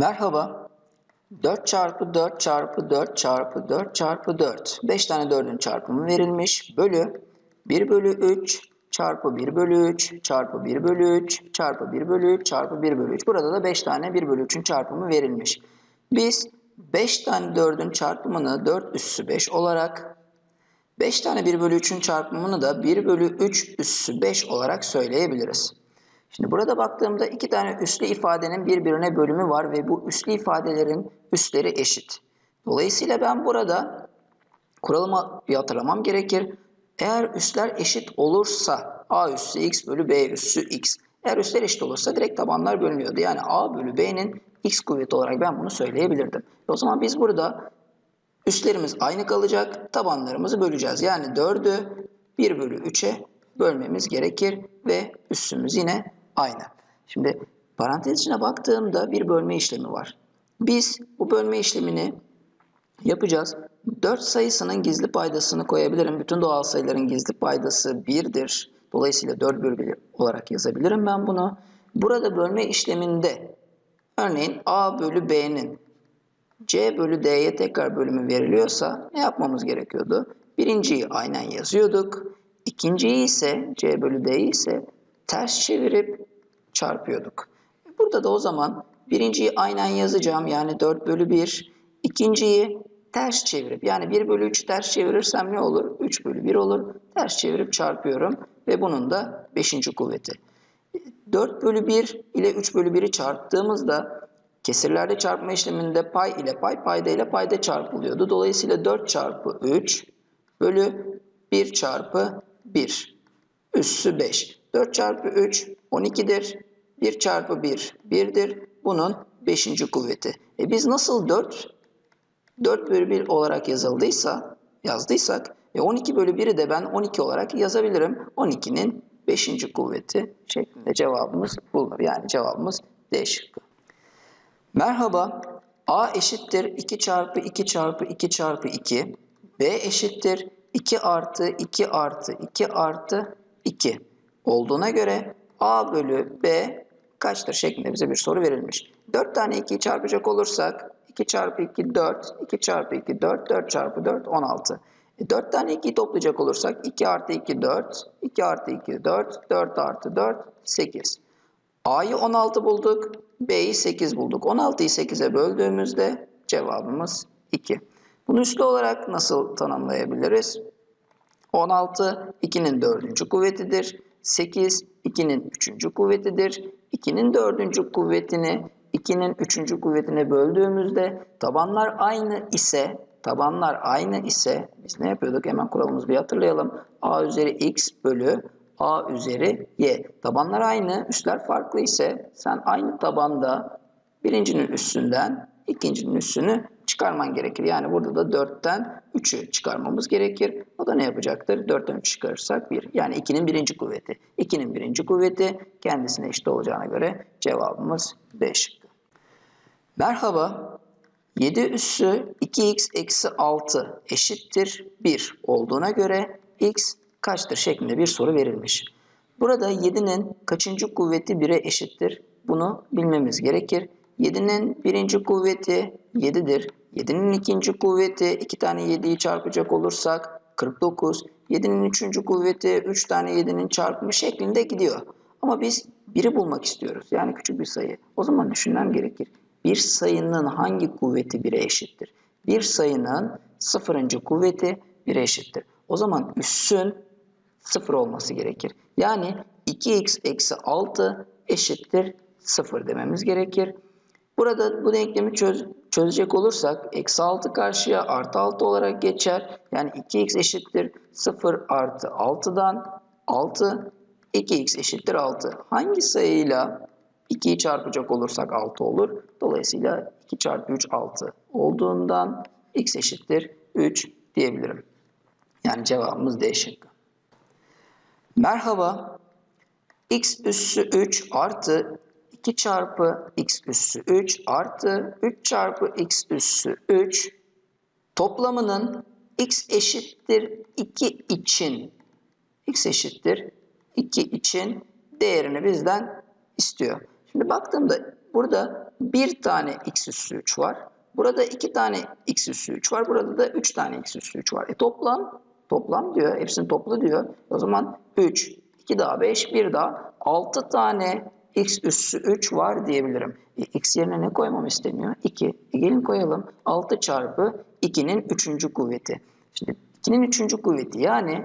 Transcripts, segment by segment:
Merhaba. 4 çarpı 4 çarpı 4 çarpı 4 çarpı 4. 5 tane 4'ün çarpımı verilmiş. Bölü 1 bölü 3 çarpı 1 bölü 3 çarpı 1 bölü 3 çarpı 1 bölü 3 çarpı 1 bölü 3. Burada da 5 tane 1 bölü 3'ün çarpımı verilmiş. Biz 5 tane 4'ün çarpımını 4 üssü 5 olarak 5 tane 1 bölü 3'ün çarpımını da 1 bölü 3 üssü 5 olarak söyleyebiliriz. Şimdi burada baktığımda iki tane üslü ifadenin birbirine bölümü var ve bu üslü ifadelerin üsleri eşit. Dolayısıyla ben burada kuralımı bir hatırlamam gerekir. Eğer üsler eşit olursa a üssü x bölü b üssü x. Eğer üsler eşit olursa direkt tabanlar bölünüyordu. Yani a bölü b'nin x kuvveti olarak ben bunu söyleyebilirdim. O zaman biz burada üslerimiz aynı kalacak. Tabanlarımızı böleceğiz. Yani 4'ü 1 bölü 3'e bölmemiz gerekir ve üssümüz yine aynı. Şimdi parantez içine baktığımda bir bölme işlemi var. Biz bu bölme işlemini yapacağız. 4 sayısının gizli paydasını koyabilirim. Bütün doğal sayıların gizli paydası 1'dir. Dolayısıyla 4 bölü 1 olarak yazabilirim ben bunu. Burada bölme işleminde örneğin a bölü b'nin c bölü d'ye tekrar bölümü veriliyorsa ne yapmamız gerekiyordu? Birinciyi aynen yazıyorduk. İkinciyi ise c bölü d'yi ise ters çevirip çarpıyorduk. Burada da o zaman birinciyi aynen yazacağım yani 4 bölü 1. İkinciyi ters çevirip yani 1 bölü 3 ters çevirirsem ne olur? 3 bölü 1 olur. Ters çevirip çarpıyorum ve bunun da 5. kuvveti. 4 bölü 1 ile 3 bölü 1'i çarptığımızda kesirlerde çarpma işleminde pay ile pay payda ile payda çarpılıyordu. Dolayısıyla 4 çarpı 3 bölü 1 çarpı 1 üssü 5. 4 çarpı 3 12'dir. 1 çarpı 1 1'dir. Bunun 5. kuvveti. E biz nasıl 4 4 bölü 1 olarak yazıldıysa yazdıysak e 12 bölü 1'i de ben 12 olarak yazabilirim. 12'nin 5. kuvveti şeklinde cevabımız bulunur. Yani cevabımız D şıkkı. Merhaba. A eşittir 2 çarpı 2 çarpı 2 çarpı 2. B eşittir 2 artı 2 artı 2 artı 2 olduğuna göre A bölü B kaçtır şeklinde bize bir soru verilmiş. 4 tane 2'yi çarpacak olursak 2 çarpı 2 4, 2 çarpı 2 4, 4 çarpı 4 16. E 4 tane 2'yi toplayacak olursak 2 artı 2 4, 2 artı 2 4, 4 artı 4 8. A'yı 16 bulduk, B'yi 8 bulduk. 16'yı 8'e böldüğümüzde cevabımız 2. Bunu üslü olarak nasıl tanımlayabiliriz? 16 2'nin 4. kuvvetidir. 8 2'nin 3. kuvvetidir. 2'nin 4. kuvvetini 2'nin 3. kuvvetine böldüğümüzde tabanlar aynı ise tabanlar aynı ise biz ne yapıyorduk? Hemen kuralımızı bir hatırlayalım. A üzeri x bölü A üzeri y. Tabanlar aynı, üstler farklı ise sen aynı tabanda birincinin üstünden ikincinin üstünü çıkarman gerekir. Yani burada da 4'ten 3'ü çıkarmamız gerekir. Da ne yapacaktır? 4'ten 3 çıkarırsak 1. Yani 2'nin birinci kuvveti. 2'nin birinci kuvveti kendisine eşit olacağına göre cevabımız 5. Merhaba. 7 üssü 2x eksi 6 eşittir 1 olduğuna göre x kaçtır şeklinde bir soru verilmiş. Burada 7'nin kaçıncı kuvveti 1'e eşittir? Bunu bilmemiz gerekir. 7'nin birinci kuvveti 7'dir. 7'nin ikinci kuvveti 2 tane 7'yi çarpacak olursak 49. 7'nin üçüncü kuvveti 3 tane 7'nin çarpımı şeklinde gidiyor. Ama biz 1'i bulmak istiyoruz. Yani küçük bir sayı. O zaman düşünmem gerekir. Bir sayının hangi kuvveti 1'e eşittir? Bir sayının sıfırıncı kuvveti 1'e eşittir. O zaman üssün 0 olması gerekir. Yani 2x eksi 6 eşittir 0 dememiz gerekir. Burada bu denklemi çöz, çözecek olursak eksi 6 karşıya artı 6 olarak geçer. Yani 2x eşittir 0 artı 6'dan 6 2x eşittir 6. Hangi sayıyla 2'yi çarpacak olursak 6 olur. Dolayısıyla 2 çarpı 3 6 olduğundan x eşittir 3 diyebilirim. Yani cevabımız D şıkkı. Merhaba. x üssü 3 artı 2 çarpı x üssü 3 artı 3 çarpı x üssü 3 toplamının x eşittir 2 için x eşittir 2 için değerini bizden istiyor. Şimdi baktığımda burada bir tane x üssü 3 var. Burada iki tane x üssü 3 var. Burada da 3 tane x üssü 3 var. E toplam, toplam diyor. Hepsini toplu diyor. O zaman 3, 2 daha 5, 1 daha 6 tane x üssü 3 var diyebilirim. E, x yerine ne koymam isteniyor? 2. E, gelin koyalım. 6 çarpı 2'nin 3. kuvveti. Şimdi 2'nin 3. kuvveti yani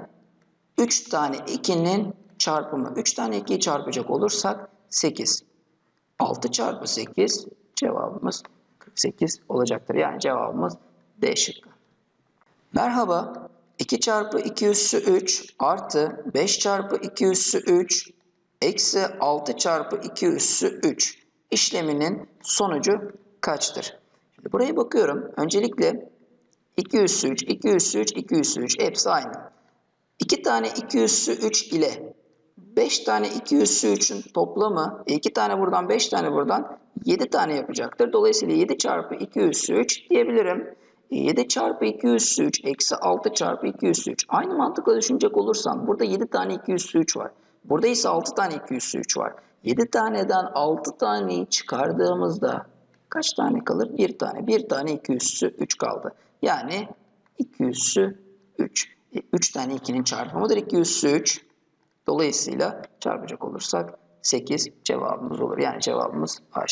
3 tane 2'nin çarpımı. 3 tane 2'yi çarpacak olursak 8. 6 çarpı 8 cevabımız 48 olacaktır. Yani cevabımız D şıkkı. Merhaba. 2 çarpı 2 üssü 3 artı 5 çarpı 2 üssü 3 eksi 6 çarpı 2 üssü 3 işleminin sonucu kaçtır? Şimdi buraya bakıyorum. Öncelikle 2 üssü 3, 2 üssü 3, 2 üssü 3 hepsi aynı. 2 tane 2 üssü 3 ile 5 tane 2 üssü 3'ün toplamı 2 tane buradan 5 tane buradan 7 tane yapacaktır. Dolayısıyla 7 çarpı 2 üssü 3 diyebilirim. 7 çarpı 2 üssü 3 eksi 6 çarpı 2 üssü 3. Aynı mantıkla düşünecek olursam burada 7 tane 2 üssü 3 var. Burada ise 6 tane 2 üssü 3 var. 7 taneden 6 taneyi çıkardığımızda kaç tane kalır? 1 tane. 1 tane 2 üssü 3 kaldı. Yani 2 üssü 3. 3 tane 2'nin çarpımıdır 2 üssü 3. Dolayısıyla çarpacak olursak 8 cevabımız olur. Yani cevabımız A.